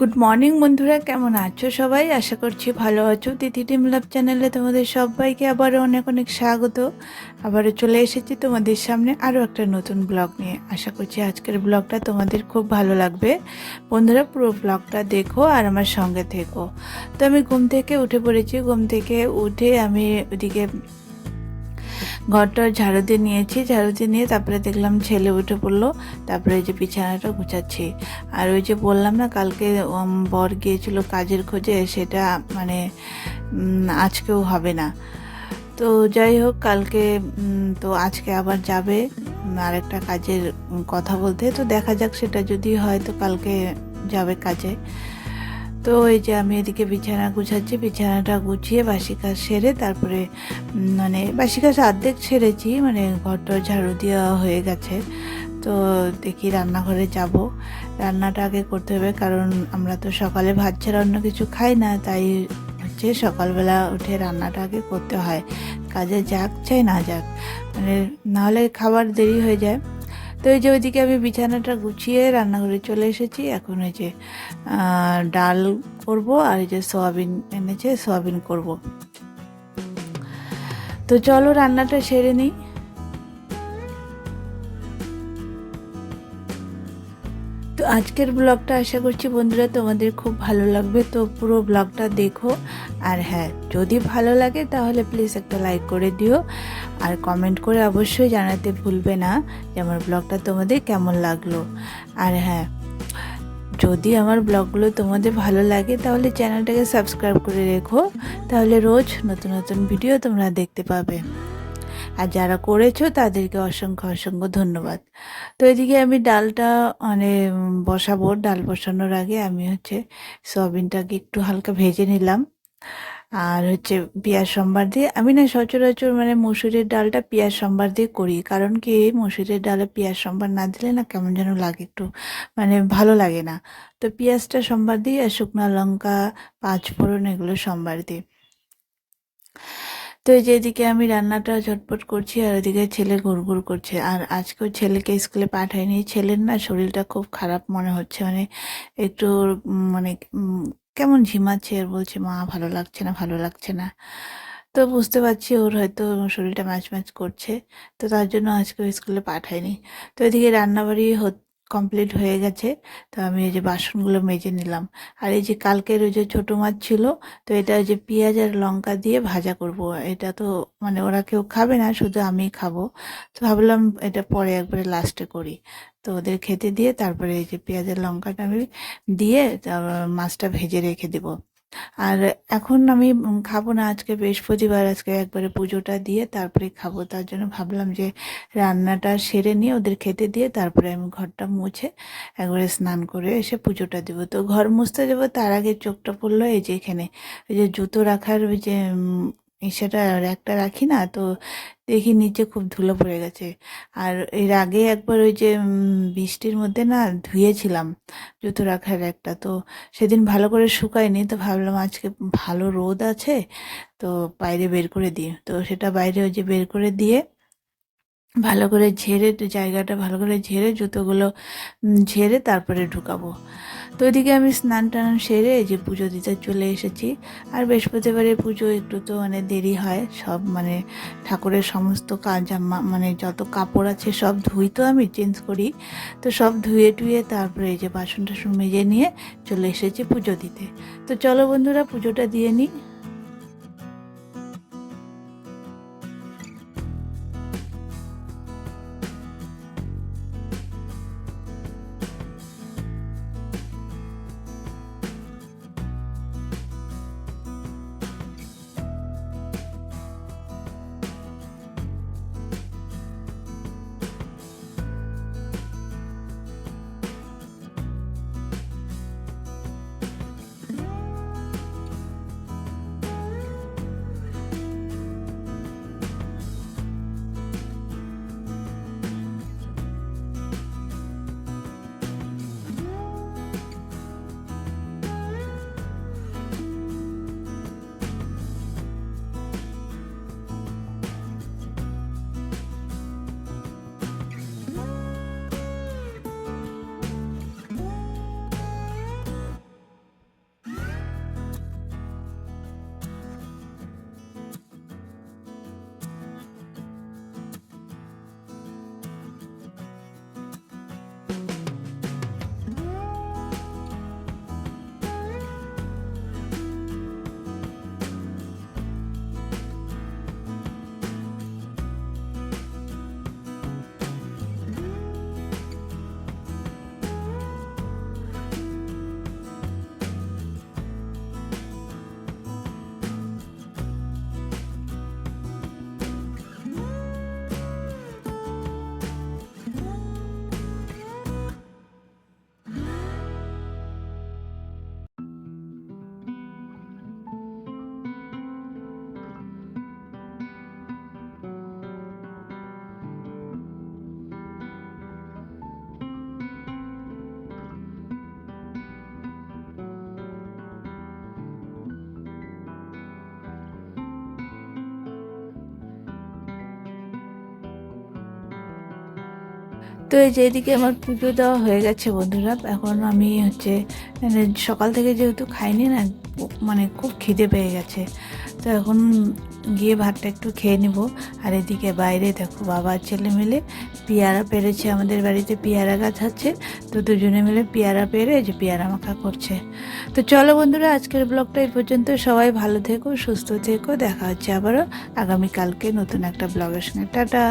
Good morning বন্ধুরা। কেমন আছো সবাই? আশা করছি ভালো আছো। তিথি টিম লাভ চ্যানেলে তোমাদের সবাইকে আবারও অনেক অনেক স্বাগত। আবারও চলে এসেছি তোমাদের সামনে আরও একটা নতুন ব্লগ নিয়ে। আশা করছি আজকের ব্লগটা তোমাদের খুব ভালো লাগবে। বন্ধুরা, পুরো ব্লগটা দেখো আর আমার সঙ্গে থেকো। তো আমি ঘুম থেকে উঠে পড়েছি। ঘুম থেকে উঠে আমি ওদিকে ঘরটা ঝাড়ু দিয়ে নিয়েছি, ঝাড়ু দিয়ে নিয়ে তারপরে দেখলাম ছেলে উঠে পড়ল, তারপরে ওই যে বিছানাটা গুছাচ্ছি। আর ওই যে বললাম না, কালকে বর গিয়েছিল কাজের খোঁজে, সেটা মানে আজকেও হবে না। তো যাই হোক, কালকে তো আজকে আবার যাবে আরেকটা কাজের কথা বলতে। তো দেখা যাক সেটা যদি হয়, তো কালকে যাবে কাজে। তো এই যে আমি এদিকে বিছানা গুছাচ্ছি, বিছানাটা গুছিয়ে বাসি কাজ সেরে তারপরে মানে বাসি কাজ অর্ধেক সেরেছি মানে ঘরটা ঝাড়ু দেওয়া হয়ে গেছে। তো দেখি রান্নাঘরে যাব। রান্নাটা আগে করতে হবে, কারণ আমরা তো সকালে ভাত ছাড়া অন্য কিছু খাই না, তাই হচ্ছে সকালবেলা উঠে রান্নাটা আগে করতে হয়। কাজে যাক, চাই না যাক। মানে নাহলে খাবার দেরি হয়ে যায়। তো এই যে ওইদিকে আমি বিছানাটা গুছিয়ে রান্নাঘরে চলে এসেছি। এখন এই যে ডাল করব আর এই যে সয়াবিন এনেছে, সয়াবিন করব। তো চলো রান্নাটা সেরে নিই। তো আজকের ব্লগটা আশা করছি বন্ধুরা তোমাদের খুব ভালো লাগবে। তো পুরো ব্লগটা দেখো। আর হ্যাঁ যদি ভালো লাগে তাহলে প্লিজ একটা লাইক করে দিও। আর কমেন্ট করে অবশ্যই জানাতে ভুলবে না যে আমার ব্লগটা তোমাদের কেমন লাগল। আর হ্যাঁ যদি আমার ব্লগগুলো তোমাদের ভালো লাগে তাহলে চ্যানেলটাকে সাবস্ক্রাইব করে রেখো। তাহলে রোজ নতুন নতুন ভিডিও তোমরা দেখতে পাবে। আর যারা করেছ তাদেরকে অসংখ্য অসংখ্য ধন্যবাদ। তো এদিকে আমি ডালটা মানে বসাবো, ডাল বসানোর আগে আমি হচ্ছে সয়াবিনটাকে একটু হালকা ভেজে নিলাম। আর হচ্ছে পেঁয়াজ সম্বার দিয়ে, আমি না সচরাচর মানে মসুরের ডালটা পেঁয়াজ সম্বার দিয়ে করি। কারণ কি মসুরের ডালে পেঁয়াজ সম্বার না দিলে না কেমন যেন লাগে একটু মানে ভালো লাগে না। তো পেঁয়াজটা সম্বার দিই আর শুকনো লঙ্কা পাঁচ ফোড়ন এগুলো সম্বার দিই তো এই যে এদিকে আমি রান্নাটা ঝটপট করছি আর এদিকে ছেলে গুড়গুড় করছে। আর আজকেও ছেলেকে স্কুলে পাঠাইনি ছেলের না শরীরটা খুব খারাপ মনে হচ্ছে। মানে একটু মানে কেমন ঝিমাচ্ছে আর বলছে, মা, ভালো লাগছে না, ভালো লাগছে না। তো বুঝতে পারছি ওর হয়তো শরীরটা ম্যাচ ম্যাচ করছে। তো তার জন্য আজকে স্কুলে পাঠাইনি তো এদিকে রান্নাবাড়ি কমপ্লিট হয়ে গেছে, তো আমি এই যে বাসনগুলো মেজে নিলাম। আর এই যে কালকের ওই যে ছোটো মাছ ছিল, তো এটা ওই যে পেঁয়াজ আর লঙ্কা দিয়ে ভাজা করব। এটা তো মানে ওরা কেউ খাবে না, শুধু আমি খাব। তো ভাবলাম এটা পরে একবারে লাস্টে করি। তো ওদের খেতে দিয়ে তারপরে এই যে পেঁয়াজের লঙ্কাটা আমি দিয়ে মাছটা ভেজে রেখে দেবো। আর এখন আমি খাব না, আজকে বৃহস্পতিবার, আজকে একবারে পুজোটা দিয়ে তারপরে খাব। তার জন্য ভাবলাম যে রান্নাটা সেরে নিয়ে ওদের খেতে দিয়ে তারপরে আমি ঘরটা মুছে একবারে স্নান করে এসে পুজোটা দেবো। তো ঘর মুছতে যাব তার আগে চোখটা পড়ল এই যে এখানে ওই যে জুতো রাখার ওই যে সেটা একটা রাখি না, তো দেখি নিচে খুব ধুলো পড়ে গেছে। আর এর আগে একবার ওই যে বৃষ্টির মধ্যে না ধুয়েছিলাম জুতো রাখার একটা, তো সেদিন ভালো করে শুকায়নি, তো ভাবলাম আজকে ভালো রোদ আছে, তো বাইরে বের করে দিই। তো সেটা বাইরে ওই যে বের করে দিয়ে ভালো করে ঝেড়ে, জায়গাটা ভালো করে ঝেড়ে জুতোগুলো ঝেড়ে তারপরে ঢুকাবো। তো ওইদিকে আমি স্নান টান সেরে যে পুজো দিতে চলে এসেছি। আর বৃহস্পতিবারের পুজো একটু তো মানে দেরি হয়, সব মানে ঠাকুরের সমস্ত কাজ মানে যত কাপড় আছে সব ধুই তো আমি চেঞ্জ করি। তো সব ধুয়ে টুয়ে তারপরে এই যে বাসন টাসন মেজে নিয়ে চলে এসেছি পুজো দিতে। তো চলো বন্ধুরা পুজোটা দিয়ে নিই। তো এই যে এদিকে আমার পুজো দেওয়া হয়ে গেছে বন্ধুরা। এখন আমি হচ্ছে মানে সকাল থেকে যেহেতু খাইনি না মানে খুব খিদে পেয়ে গেছে। তো এখন গিয়ে ভাতটা একটু খেয়ে নিব। আর এদিকে বাইরে দেখো বাবা, ছেলে মিলে পেয়ারা পেরেছে আমাদের বাড়িতে, পেয়ারা গাছ আছে। তো দুজনে মিলে পেয়ারা পেরে যে পেয়ারা মাখা করছে। তো চলো বন্ধুরা, আজকের ব্লগটা এই পর্যন্ত। সবাই ভালো থেকো, সুস্থ থেকো। দেখা হচ্ছে আবারও আগামীকালকে নতুন একটা ব্লগের সঙ্গে। টাটা।